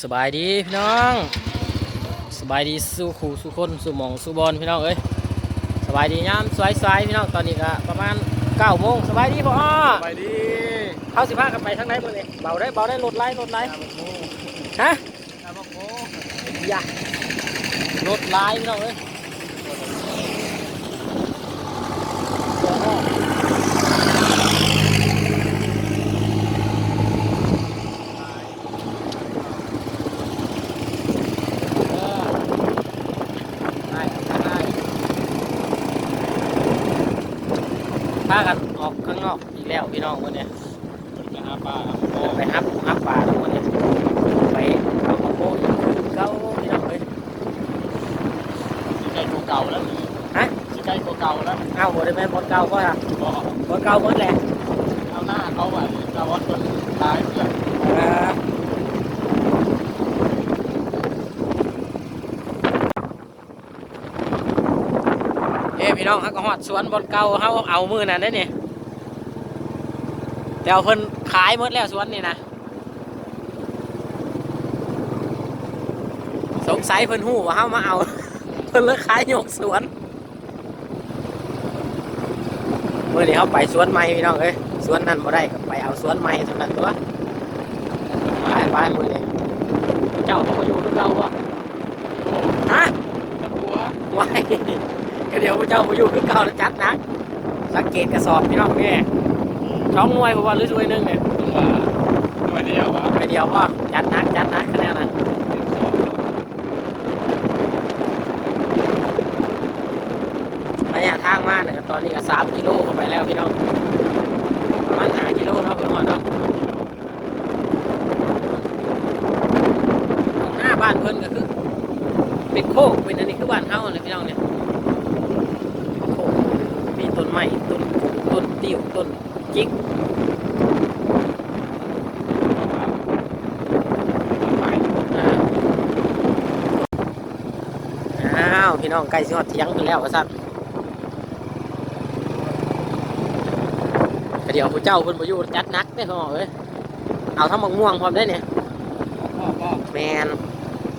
สบายดีพี่น้องสบายดีสู้ขู่สู้คนสู้หมองสู้บอลพี่น้องเอ้ยสบายดียามสวยสวยๆพี่น้องตอนนี้ก็ประมาณ9โมงสบายดีพ่อไปดีเข้าสิพากันไปทางไหนมื้อนี้เบาได้เบาได้รถไล่รถไล่ฮะนาบอกโอ้อย่ารถไล่พี่น้องเอ้ยเออได้ได้พากันออกข้างน อกอีกแล้วพี่น้องวันนี้ไปหาปลาไปฮับฮับป่าทุกวันนี้ไปเอาของโบอีกเก้าพี่น้องเอ้ยสิใกล้ตัวเก่าแล้วฮะสิใกล้ตัวเก่าแล้วเอาหมดได้ไหมบอลเก่าก็ครับก็บอลเก่าหมดแหละเอาหน้าเขาไว้กระวัดคนตายเพื่อนเออเอ้พี่น้องเขาก็ฮอดสวนบอลเก่าเขาเอามือนั่นได้เนี่ย แต่เอาเพิ่นขายหมดแล้วสวนนี่นะสงสัยเพิ่นหู้ว่าเขามาเอา เพิ่นเลิกขายยกสวนเมื่อนี้เขาไปสวนไม้พี่น้องเอ้ยสวนนั่นบ่ได้ก็ไปเอาสวนไม้เท่านั้นตัวไปไปมือนี้เจ้าเขาก็อยู่กับเราวะฮะหัวไว้ก็เดี๋ยวเจ้ามาอยู่กับเก่าแล้วจัดหนักสังเกตกระสอบพี่น้องนี่ ช่องหน่วยเพราะว่าหรือช่วยหนึงเนี่ยว่าตัวเดียวอะไปเดียวก็จัดหนักจัดหนักคะแนนนั้นระยะทางมาเนี่ยตอนนี้ก็สามกิโลเข้าไปแล้วพี่น้องประมาณห้ากิโลเนาะพี่น้องเนาะหน้าบ้านเพิ่นก็คือเป็นโคกเป็นอันนี้คือบ้านเฮาเลยพี่น้องเนี่ยโคกมีต้นไม้ต้นต้นติ้วต้น จิกอ่าอ้าวพี่น้องใกล้สิฮอดเที่ยงกันแล้วว่าซั่นก็เดี๋ยวผู้เจ้าเพิ่นบ่อยู่จัดนักเด้พ่อเอ้ยเอาทั้งมะม่วงพร้อมได้เนี่ยแมน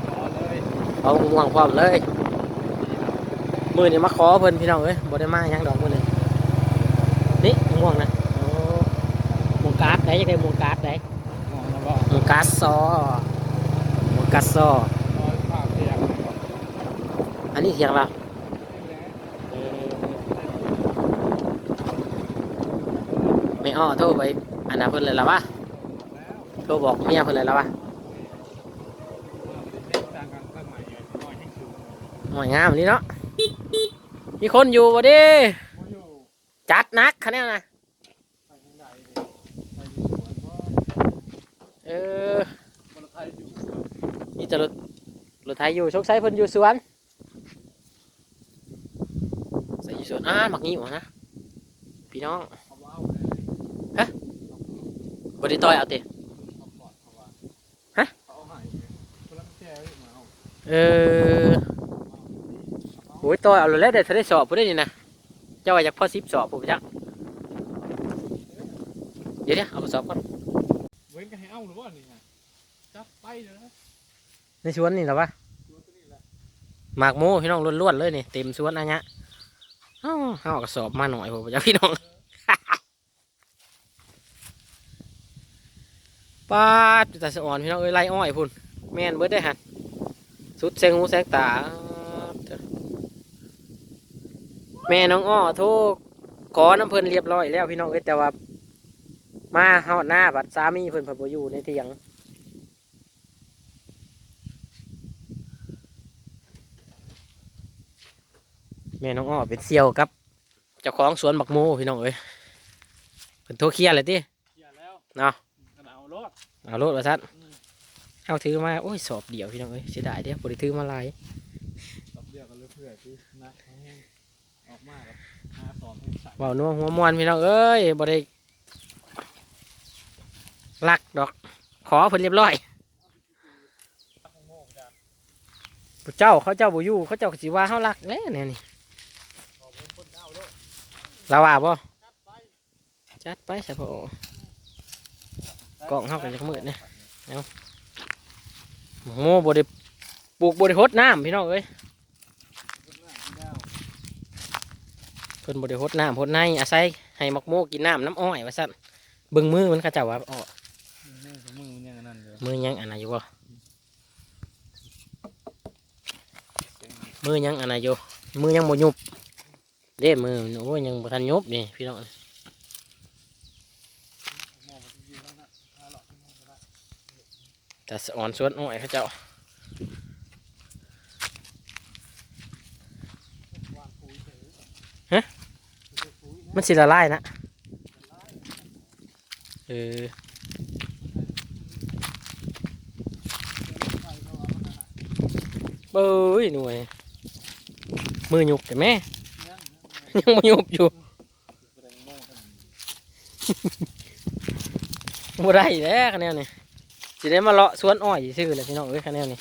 ขอเลยเอาม่วงพร้อมเลย มือนี่มาขอเพิ่นพี่น้องเอ้ยบ่ได้มาหยังดอกมือนี่นี่ม่วงนะโอ้ม่วงการ์ด ได้ยังไงม่วงการ์ดได้มองแล้วก็ม่วงการ์ดซอม่วงการ์ดซอนอนภาพเทียงอันนี้เถียงเราไม่อ้อโทรไปอันนั้นเพิ่นเลยละวะโทรบอกเมียเพิ่นเลยละวะต่างกันสมัยน้อยที่สุดหอยงามนี่เนาะมีคนอยู่บ่เดิเขาอยู่จัดหนักคะแนนนะ ไปทางใดไปอยู่สวนพ่อ เอออนี่จะรถรถไทยอยู่ชคชัยเพิ่นอยู่สวนใส่อยู่สวนอ่าหมักงี้หวนะพี่น้องเขาว่าเอาเลยบริต่อยเอาเขาปอดเขาว่าฮะเออโอ้ยต่อยเอาเลยแล้วได้ทะเลสอบผู้ได้นี่นะเจ้าอยากพ่อซิบสอบผมจักเดี๋ยวเดี๋ยเอาไปสอบก่อน เว้นก็ให้เอาหรือว่านี่ไงจับไปเลยนะในสวนนี่เหรอวะหมากโมพี่น้องล้วนๆเลยนี่เต็มสวนอันเนี้ยอ้าวเอากระสอบมาหน่อยผมจักพี่น้องปาดแต่สะอ่อนพี่น้องเอ้ยไล่อ้อยพุ่นแม่นเบิดได้อหันสุดแสงหูแสงตา แม่น้องอ้อโทรขอน้ำเพิ่นเรียบร้อยแล้วพี่น้องเอ้ยแต่ว่า มาเฮาหน้าบัดสามีเพิ่นเพิ่นบ่อยู่ในเถียงแม่น้องอ้อเป็นเซียวกับเจ้าของสวนบักโมพี่น้องเอ้ยเพิ่นโทรเคลียร์เลยติเขียนแล้วเนาะกระเอารถเอารถมาทัดเอาถือมาโอ้ยสอบเดียวพี่น้องเอ้ยเสียดายเดียวบริถือมาหลายตับเดียวกันเลยเพื่อที่นะเขาให้ออกมากับหาสอนให้ใส่เว่านัวหัวมวนพี่น้องเอ้ยบริ ลักดอก ขอเพิ่นเรียบร้อยผู้เจ้าเขาเจ้าบุยูเขาเจ้ากสิว่าเขาลักแน่เนี่ยนี่เป็นคนเอาด้วยลาว่าบ่จัดไปสะพอตกล่องเฮากันจะมืดเนี่ยเอาโม่บ่ได้ปลูกบ่ได้หดน้ำพี่น้องเอ้ยเพิ่นบ่ได้หดน้ำหดในอาศัยให้มักโม่กินน้ำน้ำอ้อยว่าซั่นเบิ่งมือมันเขาเจ้าว่าอ้อมือ มือยังอันนั้นเลยมือยังอันไหนอยู่บ่มือยังอันไหนอยู่มือยังบ่ยุบเด้มือโอ้ยยังบ่ทันยุบนี่พี่น้องแต่สอนสวนอ้อยเขาเจ้าฮะมันสิละลายนะเออ เบ้ยหน่วย มือหยุกแต่แม่ ยังไม่หยุบอยู่บ่ได้แล้วคะแนนนี่สิได้มาเลาะสวนอ้อยซื่อเลยพี่น้องเอ้ยคะแนนนี่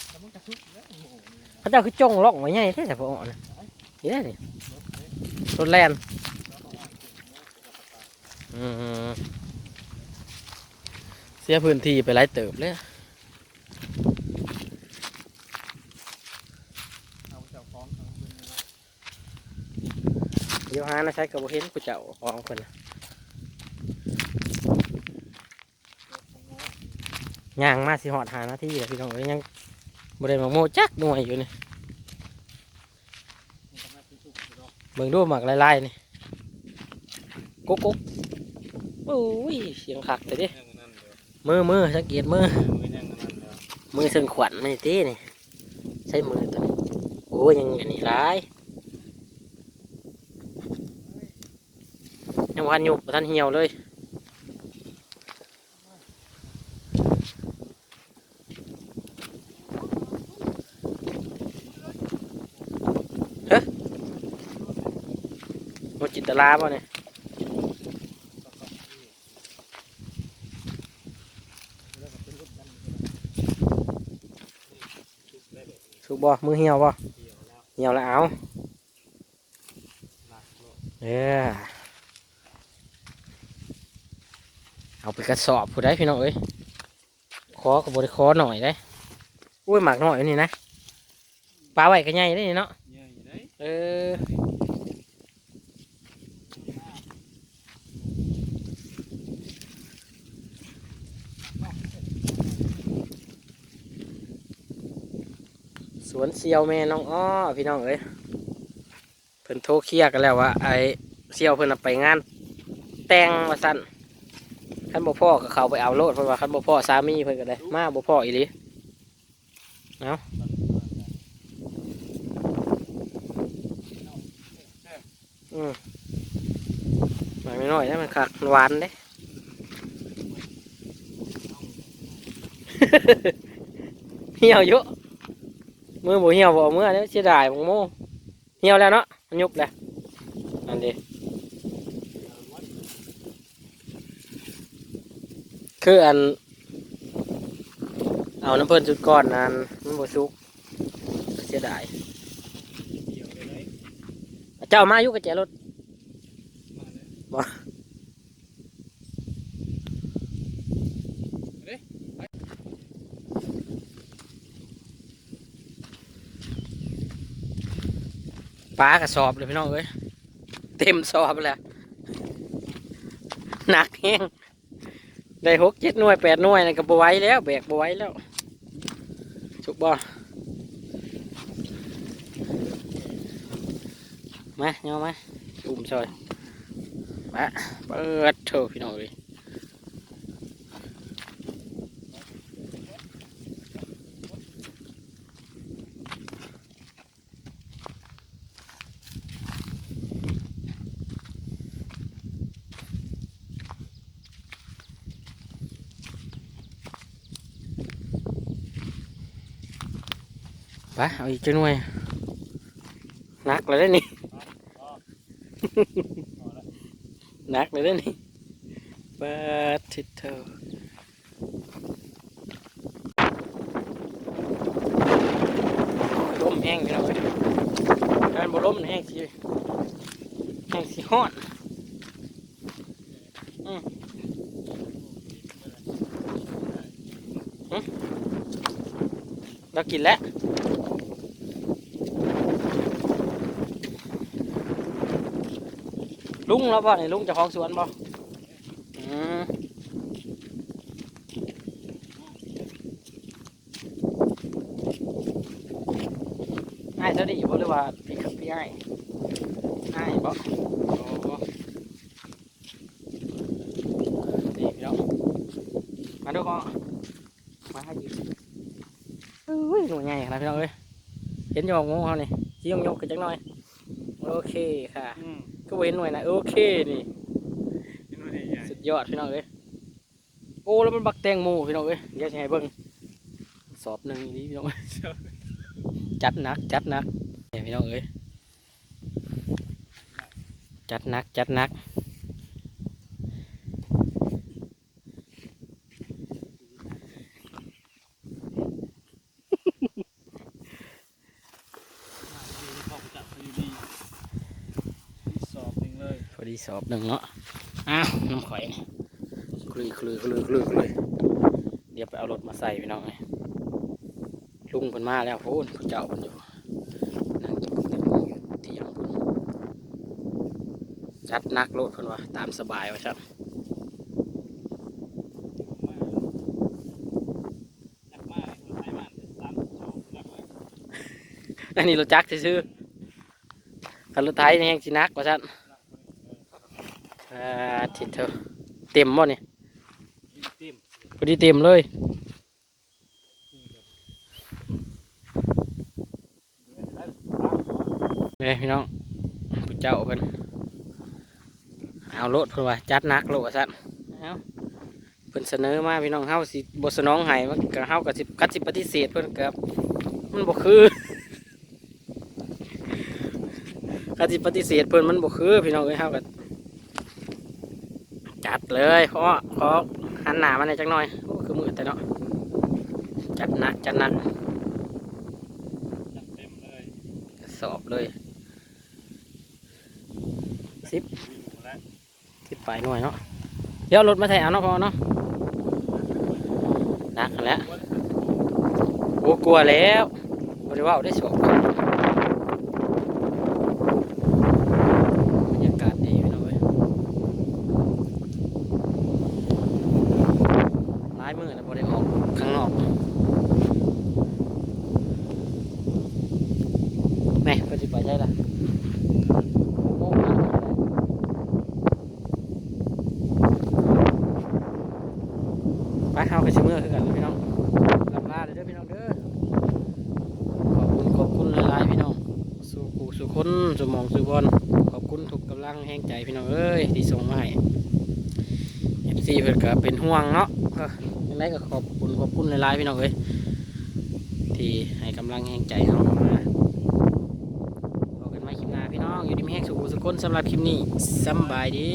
พระเจ้าคือจ้องล่องไว้ใหญ่แท้แต่พออ่อนนะนี่แหละนี่รถแลนเสียพื้นที่ไปหลายเติบเลย เอาเจ้าของเอาเงินมา เดี๋ยวหานะใช้กระบอกเห็นกูเจ้าของคนน่ะย่างมาสิหอดหานาทีแล้วพี่น้องเอ้ยยังบริเวณโมจักหน่วยอยู่นี่มันทำให้ทุกข์อยู่ดอกเบิ่งดูหมักลายๆนี่กุ๊กกุ๊กโอ้ยเสียงขักแต่ดิยังอันนั้นเดี๋ยวมือมือสังเกตมือมือยังอันนั้นเดี๋ยวมือเส้นขวัญไม่ตีนี่ใช้มือตัวนี้โอ้ยยังอันนี้ร้าย ยังวันอยู่ท่านเหี่ยวเลยเฮ้ยหมดจินตลาป่ะเนี่ยสุกบ่มือเหี่ยวบ่เกี่ยวแล้วเหี่ยวแล้วเอาหนักโลกเออ เอาไปกระสอบผู้ได้พี่น้องเอ้ยคอกับบริคอหน่อยได้อุ้ยหมักหน่อยนี่นะปลาไหวกันใหญ่ได้นี่เนาะเยอะอยู่ได้เออสวนเซียวแม่น้องอ้อพี่น้องเอ้ยเพิ่นโทรเคลียร์กันแล้วว่าไอ้เซียวเพิ่นน่ะไปงาน แต่งมาสั่น คันบ่พ่อก็เขาไปเอาโลดเพราะว่าคันบ่พ่อสามีเพิ่นก็ได้มาบ่พ่ออีหลีเอาะอืมหน่อยไม่น้อยนะมันคักหวานเด้ เหี่ยวอยู่มือบ่เหี่ยวบ่เมื่อเด้อเสียดายบ่โมเหี่ยวแล้วเนาะมันยุบแล้วอันนี้ คืออัน เอาน้ำเพิ่นจุดก่อนนั้นมันบ่สุกเสียดายเกี่ยวเลยเลยเจ้ามาอยู่กับแจรถมาเลยบ่ปลากระสอบเลยพี่น้องเอ้ยเต็มสอบแล้วหนักแห้ง ได้หกเจ็ดหน่วยแปดหน่วยนะก็บไว้แล้ว แบกบไว้แล้วสุกบ่มาเนาะมาปุ่มซอยมาเปิดเถอะพี่น้องเลย ไปเอาอีกจักหน่วยนักเลยเด้นี่นักเลยเด้นี่เปิดทิศเถอลมแห้งพี่น้องเอ้ยการบ่ลมแห้งสิแห้งสิฮอนอืมหึเรากินแล้ว ลุงแล้วบ่ะนี่ลุงจะของสวนบ่อืมง่ายเท่าดีบ่หรือว่าพี่ครับพี่ง่ายง่ายบ่โอ้นี่พี่น้องมาดูก่อนมาให้ยืนอุ้ยหนูใหญ่ขนาดพี่น้องเอ้ยเห็นยู่บ่งูเขานี่ชี้ยงยกกันจังหน่อยโอเคค่ะอื ก็เว้นหน่อยนะโอเคนี่นี่มันใหญ่สุดยอดพี่น้องเอ้ยโอ้แล้วมันบักแตงโมพี่น้องเอ้ยเดี๋ยวจะให้เบิ่งสอบหนึ่งนี้พี่น้องเอ้ยจัดหนักจัดหนักเนี่ยพี่น้องเอ้ยจัดหนักจัดหนัก เข้าไปจับอยู่ดีสอบหนึ่งเลย พ อดีสอบหนึ่งเนาะ อ้าวน้ำข่อยนี่คลุยคลุยคลุยคลุยคลุยเดี๋ยวไปเอารถมาใส่พี่น้องเอ้ยลุงเพิ่นมาแล้วพูนผู้เจ้าเพิ่นอยู่นั่งกินแตงโมอยู่เที่ยงพุ่นจัดหนักโลดเพิ่นว่าตามสบายว่าครับหนักมากคนไทยมันสามสองหนักเลยอันนี้รถจักรซื่อๆคันรถไทยนี่แห้งสิหนักว่าซั่นอ่า ทิศเถอะเต็มบ่นี่เต็มพอดีเต็มเลยนี่พี่น้องผู้เจ้าเพิ่นเอารถเพิ่นว่าจัดหนักโลดว่าซั่นเอาเพิ่นเสนอมาพี่น้องเฮาสิบ่สนองให้มันก็เฮาก็สิกัดสิปฏิเสธเพิ่นก็มันบ่คือกัดสิปฏิเสธเพิ่นมันบ่คือพี่น้องเอ้ยเฮาก็ จัดเลยขอขอหันหนามาหน่อยจักหน่อยโอ้คือมืดแต่เนาะจัดหนักจัดหนักสอบเลยวิ่งแล้วสิบปลายหน่วยเนาะเดี๋ยวเอารถมาใส่เอาเนาะพอเนาะหนักแล้วโอ้กลัวแล้วบริว่าได้สอบบรรยากาศดีพี่น้องเว้ยร้ายมือนะบริออกข้างนอกแม่ก็จะไปใช่ละโอ้มาไปเอาไปชิมเมื่อคือกันเลยพี่น้องลำลาเลยเด้อพี่น้องเด้อ ขอบคุณขอบคุณหลายๆพี่น้อง สู่กูสู่ คนสมองสูบอลขอบคุณทุกกำลังแห่งใจพี่น้องเอ้ยที่ส่งมาให้เอฟซีเพื่อนก็เป็นห่วงเนาะยังไงก็ขอบคุณขอบคุณหลายๆพี่น้องเอ้ยที่ให้กำลังแห่งใจเรามาพบกันใหม่คลิปหน้าพี่น้องอยู่ดีมีแห่งสู่กูสู่คนสำหรับคลิปนี้สบายดี